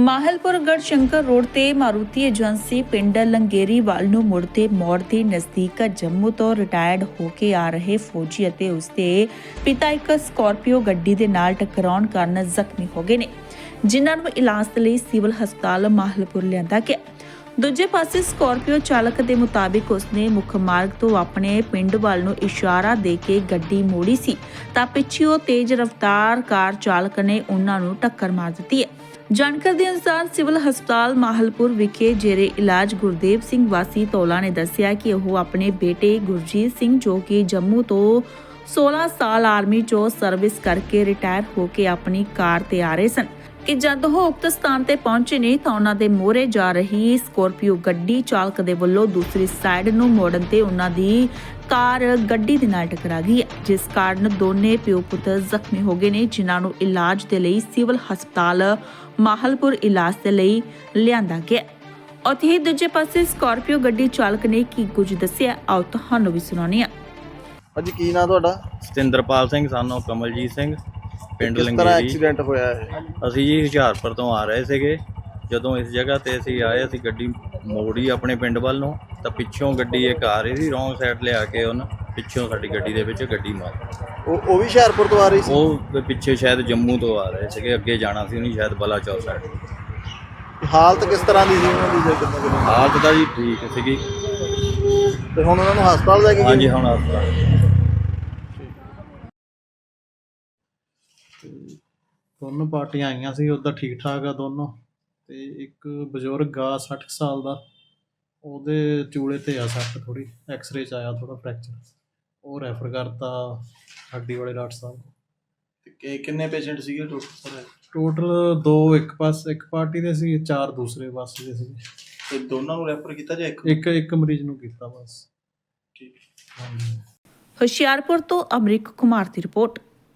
Mahilpur Garhshankar road ਤੇ Maruti agency ਪਿੰਡ ਲੰਗੇਰੀਵਾਲ ਨੂੰ ਮੁੜਦੇ ਮੋੜ ਦੇ ਨਜ਼ਦੀਕ ਜੰਮੂ ਤੋਂ ਰਿਟਾਇਰਡ ਹੋ ਕੇ ਆ ਰਹੇ ਫੌਜੀ ਅਤੇ ਉਸਦੇ ਪਿਤਾ ਇੱਕ ਸਕਾਰਪੀਓ ਗੱਡੀ ਦੇ ਨਾਲ ਟਕਰਾਉਣ ਕਾਰਨ ਜ਼ਖਮੀ ਹੋ ਗਏ ਨੇ। ਜਿਨ੍ਹਾਂ ਨੂੰ ਇਲਾਜ ਲਈ ਸਿਵਲ ਹਸਪਤਾਲ ਮਾਹਲਪੁਰ ਲਿਆਂਦਾ ਗਿਆ। ਦੂਜੇ ਪਾਸੇ ਸਕਾਰਪੀਓ ਚਾਲਕ ਦੇ ਮੁਤਾਬਿਕ ਉਸਨੇ ਮੁੱਖ ਮਾਰਗ ਤੋਂ ਆਪਣੇ ਪਿੰਡ ਵੱਲ ਨੂੰ ਇਸ਼ਾਰਾ ਦੇ ਕੇ ਗੱਡੀ ਮੋੜੀ ਸੀ, ਤਾਂ ਪਿੱਛੇਓ ਤੇਜ਼ ਰਫ਼ਤਾਰ ਕਾਰ ਚਾਲਕ ਨੇ ਉਹਨਾਂ ਨੂੰ ਟੱਕਰ ਮਾਰ ਦਿੱਤੀ ਹੈ। ਜਾਣਕਾਰੀ ਦੇ ਅਨੁਸਾਰ ਸਿਵਲ ਹਸਪਤਾਲ ਮਾਹਲਪੁਰ ਵਿਖੇ ਜੇਰੇ ਇਲਾਜ ਗੁਰਦੇਵ ਸਿੰਘ ਵਾਸੀ ਤੋਲਾ ਨੇ ਦੱਸਿਆ ਕਿ ਉਹ ਆਪਣੇ ਬੇਟੇ ਗੁਰਜੀਤ ਸਿੰਘ ਜੋ ਕਿ ਜੰਮੂ ਤੋਂ 16 ਸਾਲ ਆਰਮੀ ਚੋਂ ਸਰਵਿਸ ਕਰਕੇ ਰਿਟਾਇਰ ਹੋ ਕੇ ਆਪਣੀ ਕਾਰ ਤੇ ਆ ਰਹੇ ਸਨ। ਕਿ ਜਦ ਉਹ ਉਕਤ ਸਥਾਨ ਤੇ ਪਹੁੰਚੇ ਨੇ ਤਾਂ ਉਹਨਾਂ ਦੇ ਮੋਹਰੇ ਜਾ ਰਹੀ ਸਕੋਰਪੀਓ ਗੱਡੀ ਚਾਲਕ ਦੇ ਵੱਲੋਂ ਦੂਸਰੀ ਸਾਈਡ ਨੂੰ ਮੋੜਨ ਤੇ ਉਹਨਾਂ ਦੀ ਕਾਰ ਗੱਡੀ ਦੇ ਨਾਲ ਟਕਰਾ ਗਈ ਜਿਸ ਕਾਰਨ ਦੋਨੇ ਪਿਓ ਪੁੱਤ ਜ਼ਖਮੀ ਹੋ ਗਏ ਨੇ ਜਿਨ੍ਹਾਂ ਨੂੰ ਇਲਾਜ ਦੇ ਲਈ ਸਿਵਲ ਹਸਪਤਾਲ ਮਾਹਲਪੁਰ ਇਲਾਜ ਦੇ ਲਈ ਲਿਆਂਦਾ ਗਿਆ। ਉੱਥੇ ਹੀ ਦੂਜੇ ਪਾਸੇ ਸਕਾਰਪੀਓ ਗੱਡੀ ਚਾਲਕ ਨੇ ਕੀ ਕੁਝ ਦੱਸਿਆ ਆਓ ਤੁਹਾਨੂੰ ਵੀ ਸੁਣਾਉਂਦੇ ਹਾਂ। ਭਾਜੀ ਕੀ ਨਾਂ ਤੁਹਾਡਾ? ਸਤਿੰਦਰਪਾਲ ਸਿੰਘ ਸਾਨੂੰ ਕਮਲਜੀਤ ਸਿੰਘ। ਪਿੰਡ ਕਿਸ ਤਰ੍ਹਾਂ ਲੰਗੇਰੀ ਐਕਸੀਡੈਂਟ ਹੋਇਆ ਹੈ ਅਸੀਂ ਜੀ ਹੁਸ਼ਿਆਰਪੁਰ ਤੋਂ ਆ ਰਹੇ ਸੀਗੇ। ਜਦੋਂ ਇਸ ਜਗ੍ਹਾ ਤੇ ਅਸੀਂ ਆਏ ਅਸੀਂ ਗੱਡੀ ਮੋੜੀ ਆਪਣੇ ਪਿੰਡ ਵੱਲ ਨੂੰ ਤਾਂ ਪਿੱਛੋਂ ਗੱਡੀ ਇੱਕ ਆ ਰਹੀ ਸੀ ਰੋਂਗ ਸਾਈਡ ਲਿਆ ਕੇ ਉਹਨ ਪਿੱਛੋਂ ਸਾਡੀ ਗੱਡੀ ਦੇ ਵਿੱਚ ਗੱਡੀ ਮਾਰ ਉਹ ਉਹ ਵੀ ਹੁਸ਼ਿਆਰਪੁਰ ਤੋਂ ਆ ਰਹੀ ਸੀ? ਉਹ ਪਿੱਛੇ ਸ਼ਾਇਦ ਜੰਮੂ ਤੋਂ ਆ ਰਹੇ ਸੀਗੇ ਅੱਗੇ ਜਾਣਾ ਸੀ ਉਹਨੇ ਸ਼ਾਇਦ ਬਲਾਚੌਰ ਸਾਈਡ ਹਾਲਤ ਕਿਸ ਤਰ੍ਹਾਂ ਦੀ ਸੀ ਉਹਨਾਂ ਦੀ ਜੇ ਕਿੰਨੇ ਕਿੰਨੇ ਹਾਲਤ ਤਾਂ ਜੀ ਠੀਕ ਸੀਗੀ। ਤੇ ਹੁਣ ਉਹਨਾਂ ਨੂੰ ਹਸਪਤਾਲ ਲੈ ਕੇ ਹਾਂਜੀ ਹੁਣ ਹਸਪਤਾਲ। ਦੋਨੋਂ ਪਾਰਟੀਆਂ ਆਈਆਂ ਸੀ ਉੱਦਾਂ ਠੀਕ ਠਾਕ ਆ ਦੋਨੋਂ। ਤੇ ਇੱਕ ਬਜ਼ੁਰਗ ਆ 60 ਕੁ ਸਾਲ ਦਾ ਉਹਦੇ ਚੂਲੇ ਤੇ ਆ ਸੱਟ ਥੋੜੀ ਐਕਸ-ਰੇ ਚ ਆਇਆ ਥੋੜਾ ਫ੍ਰੈਕਚਰ ਉਹ ਰੈਫਰ ਕਰਤਾ ਹੱਡੀ ਵਾਲੇ ਡਾਕਟਰ ਸਾਹਿਬ ਤੇ ਕਿ- ਕਿੰਨੇ ਪੇਸ਼ੈਂਟ ਸੀਗੇ ਟੋਟਲ ਸਰ? ਟੋਟਲ ਦੋ ਇੱਕ ਪਾਸ ਇੱਕ ਪਾਰਟੀ ਦੇ ਸੀ ਚਾਰ ਦੂਸਰੇ ਪਾਸੇ ਦੇ ਸੀ ਤੇ ਦੋਨਾਂ ਨੂੰ ਰੈਫਰ ਕੀਤਾ ਜਾਂ ਇੱਕ? ਇੱਕ ਇੱਕ ਮਰੀਜ਼ ਨੂੰ ਕੀਤਾ ਬਸ। ਠੀਕ। ਹੁਸ਼ਿਆਰਪੁਰ ਤੋਂ ਅਮਰੀਕ ਕੁਮਾਰ ਦੀ ਰਿਪੋਰਟ।